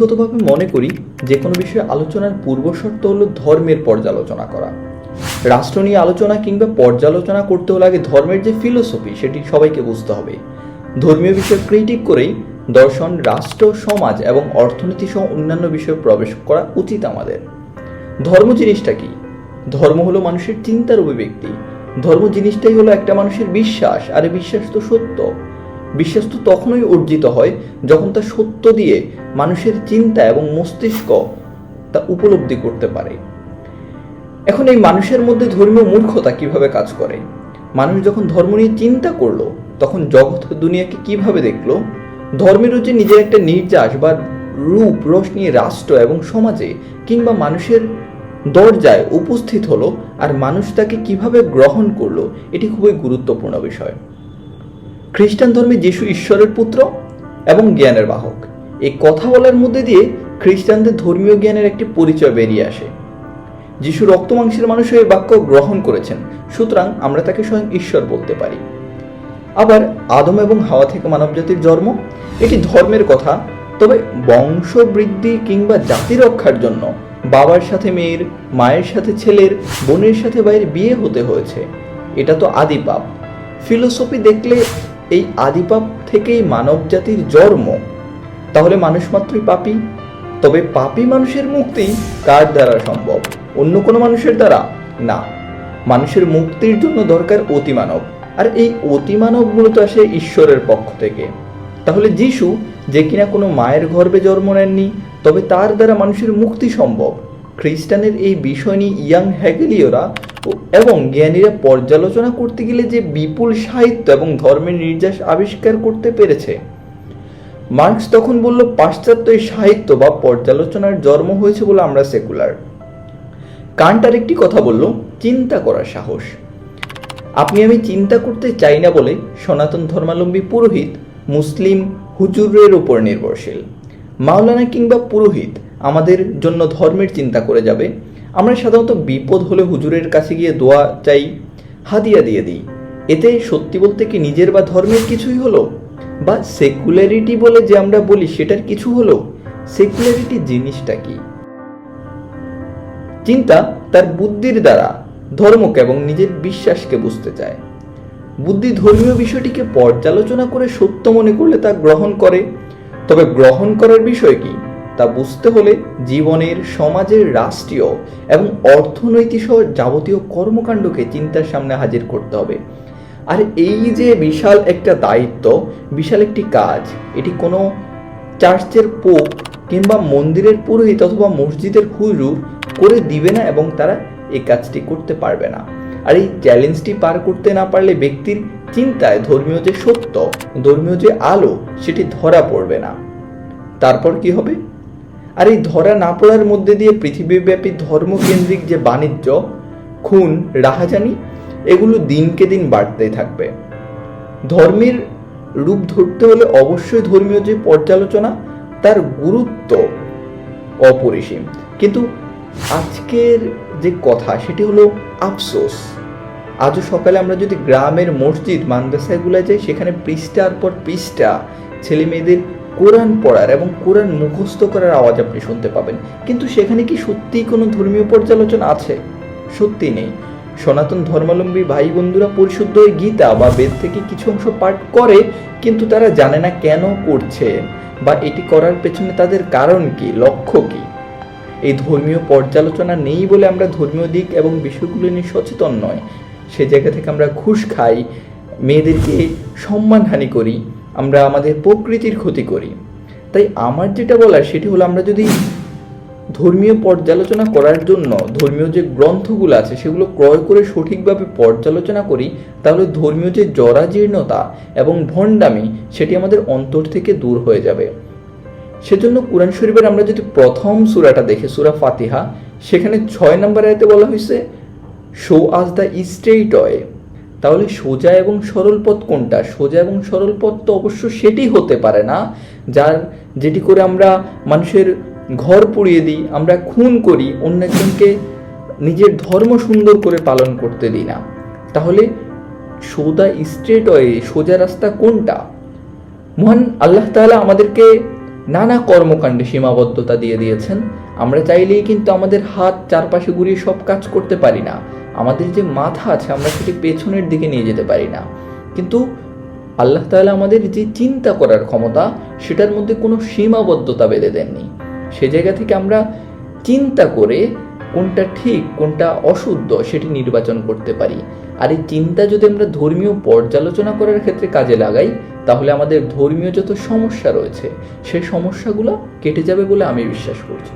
ব্যক্তিগতভাবে মনে করি যে কোনো বিষয়ে আলোচনার পূর্বশর্ত হলো ধর্মের পর্যালোচনা করা। রাষ্ট্র নিয়ে আলোচনা কিংবা পর্যালোচনা করতে হলে আগে ধর্মের যে ফিলোসফি সেটি সবাইকে বুঝতে হবে। ধর্মীয় বিষয় ক্রিটিক করেই দর্শন, রাষ্ট্র, সমাজ এবং অর্থনীতি সহ অন্যান্য বিষয়ে প্রবেশ করা উচিত আমাদের। ধর্ম জিনিসটা কি? ধর্ম হলো মানুষের চিন্তার অভিব্যক্তি। ধর্ম জিনিসটাই হলো একটা মানুষের বিশ্বাস, আর বিশ্বাস তো সত্য। বিশ্বাস তো তখনই অর্জিত হয় যখন তা সত্য দিয়ে মানুষের চিন্তা এবং মস্তিষ্ক তা উপলব্ধি করতে পারে। এখন এই মানুষের মধ্যে ধর্মীয় মূর্খতা কীভাবে কাজ করে? মানুষ যখন ধর্ম নিয়ে চিন্তা করল, তখন জগৎ দুনিয়াকে কীভাবে দেখল? ধর্মেরও যে নিজের একটা নির্যাস বা রূপ রোশনি রাষ্ট্র এবং সমাজে কিংবা মানুষের দরজায় উপস্থিত হলো আর মানুষ তাকে কীভাবে গ্রহণ করল, এটি খুবই গুরুত্বপূর্ণ বিষয়। খ্রিস্টান ধর্মে যিশু ঈশ্বরের পুত্র এবং জ্ঞানের বাহক। এই কথা বলার মধ্যে দিয়ে খ্রিস্টানদের ধর্মীয় জ্ঞানের একটি পরিচয় বেরিয়ে আসে। যিশু রক্ত মাংসের মানুষ এই বাক্য গ্রহণ করেছেন, সুতরাং আমরা তাকে স্বয়ং ঈশ্বর বলতে পারি। আবার আদম এবং হাওয়া থেকে মানবজাতির জন্ম, এটি ধর্মের কথা, তবে বংশবৃদ্ধি কিংবা জাতি রক্ষার জন্য বাবার সাথে মেয়ের, মায়ের সাথে ছেলের, বোনের সাথে ভাইয়ের বিয়ে হতে হয়েছে। এটা তো আদি পাপ। ফিলোসফি দেখলে এই আদিপাপ থেকেই মানব জাতির জন্ম। তাহলে মানুষ মাত্রই পাপী? তবে পাপী মানুষের মুক্তি কার দ্বারা সম্ভব? অন্য কোনো মানুষের দ্বারা? না। মানুষের মুক্তির জন্য দরকার অতিমানব। আর এই অতিমানব মূলত আসে ঈশ্বরের পক্ষ থেকে। তাহলে যিশু যে কিনা কোনো মায়ের গর্ভে জন্ম নেননি, তবে তার দ্বারা মানুষের মুক্তি সম্ভব। খ্রিস্টানের এই বিষয় নিয়ে ইয়াং হ্যাগেলীয়রা ও- এবং জ্ঞানীরা পর্যালোচনা করতে গেলে যে বিপুল সাহিত্য এবং ধর্মের নির্যাস আবিষ্কার করতে পেরেছে। মার্কস তখন বলল, পাশ্চাত্য এই সাহিত্য বা পর্যালোচনার জন্ম হয়েছে বলে আমরা সেকুলার। কান্ট আর একটি কথা বলল, চিন্তা করার সাহস। আপনি আমি চিন্তা করতে চাই না বলে সনাতন ধর্মাবলম্বী পুরোহিত, মুসলিম, হুজুরের উপর নির্ভরশীল। মাওলানা কিংবা পুরোহিত আমাদের জন্য ধর্মের চিন্তা করে যাবে আমরা সাধারণত বিপদ হলে হুজুরের কাছে গিয়ে দোয়া চাই, হাদিয়া দিয়ে দিই। এতে সত্যি বলতে কি নিজের বা ধর্মের কিছুই হলো? বা সেকুলারিটি বলে যে আমরা বলি সেটার কিছু হলো? সেকুলারিটি জিনিসটা কি? চিন্তা তার বুদ্ধির দ্বারা, ধর্মকে এবং নিজের বিশ্বাসকে বুঝতে চায়। বুদ্ধি ধর্মীয় বিষয়টিকে পর্যালোচনা করে সত্য মনে করলে তা গ্রহণ করে। তবে গ্রহণ করার বিষয় কি? তা বুঝতে হলে জীবনের, সমাজের রাষ্ট্রীয় এবং অর্থনৈতিক সহ যাবতীয় কর্মকাণ্ডকে চিন্তার সামনে হাজির করতে হবে। আর এই যে বিশাল একটা দায়িত্ব, বিশাল একটি কাজ, এটি কোনো চার্চের পোপ কিংবা মন্দিরের পুরোহিত অথবা মসজিদের হুজুর করে দিবে না এবং তারা এই কাজটি করতে পারবে না। আর এই চ্যালেঞ্জটি পার করতে না পারলে ব্যক্তির চিন্তায় ধর্মীয় যে সত্য, ধর্মীয় যে আলো, সেটি ধরা পড়বে না। তারপর কি হবে? আর এই ধরা না পড়ার মধ্যে দিয়ে পৃথিবীব্যাপী ধর্মকেন্দ্রিক যে বাণিজ্য, খুন, রাহাজানি, এগুলো দিনকে দিন বাড়তেই থাকবে। ধর্মের রূপ ধরতে হলে অবশ্যই ধর্মীয় যে পর্যালোচনা, তার গুরুত্ব অপরিসীম। কিন্তু আজকের যে কথা, সেটি হলো আফসোস। আজও সকালে আমরা যদি গ্রামের মসজিদ মাদ্রাসাগুলো যাই, সেখানে পৃষ্ঠার পর পৃষ্ঠা ছেলে মেয়েদের কোরআন পড়ার এবং কোরআন মুখস্থ করার আওয়াজ আপনি শুনতে পাবেন। কিন্তু সেখানে কি সত্যিই কোনো ধর্মীয় পর্যালোচনা আছে? সত্যি নেই। সনাতন ধর্মাবলম্বী ভাই বন্ধুরা পরিশুদ্ধ গীতা বা বেদ থেকে কিছু অংশ পাঠ করে, কিন্তু তারা জানে না কেন করছে বা এটি করার পেছনে তাদের কারণ কি, লক্ষ্য কি? এই ধর্মীয় পর্যালোচনা নেই বলে আমরা ধর্মীয় দিক এবং বিষয়গুলো নিয়ে সচেতন নয়। সে জায়গা থেকে আমরা ঘুষ খাই, মেয়েদেরকে সম্মানহানি করি আমরা আমাদের প্রকৃতির ক্ষতি করি। তাই আমার যেটা বলার সেটি হলো আমরা যদি ধর্মীয় পর্যালোচনা করার জন্য ধর্মীয় যে গ্রন্থগুলো আছে সেগুলো ক্রয় করে সঠিকভাবে পর্যালোচনা করি, তাহলে ধর্মীয় যে জরাজীর্ণতা এবং ভণ্ডামি সেটি আমাদের অন্তর থেকে দূর হয়ে যাবে। সেজন্য কোরআন শরীফের আমরা যদি প্রথম সুরাটা দেখি, সুরা ফাতিহা, সেখানে ছয় নম্বর আয়াতে বলা হয়েছে শো আজ দ্য স্ট্রেইট ওয়ে তাহলে সোজা এবং সরল পথ কোনটা? সোজা এবং সরল পথ তো অবশ্য সেটি হতে পারে না, যার যেটি করে আমরা মানুষের ঘর পুড়িয়ে দিই, আমরা খুন করি, অন্য একজনকে নিজের ধর্ম সুন্দর করে পালন করতে দিই না। তাহলে সোজা স্ট্রেট ওয়ে সোজা রাস্তা কোনটা? মহান আল্লাহ তাআলা আমাদেরকে নানা কর্মকাণ্ডে সীমাবদ্ধতা দিয়ে দিয়েছেন। আমরা চাইলেই কিন্তু আমাদের হাত চারপাশে ঘুরিয়ে সব কাজ করতে পারি না। আমাদের যে মাথা আছে, আমরা সেটি পেছনের দিকে নিয়ে যেতে পারি না। কিন্তু আল্লাহ তাআলা আমাদের যে চিন্তা করার ক্ষমতা, সেটার মধ্যে কোনো সীমাবদ্ধতা বেঁধে দেননি। সে জায়গা থেকে আমরা চিন্তা করে কোনটা ঠিক, কোনটা অশুদ্ধ, সেটি নির্বাচন করতে পারি। আর এই চিন্তা যদি আমরা ধর্মীয় পর্যালোচনা করার ক্ষেত্রে কাজে লাগাই, তাহলে আমাদের ধর্মীয় যত সমস্যা রয়েছে সেই সমস্যাগুলো কেটে যাবে বলে আমি বিশ্বাস করছি।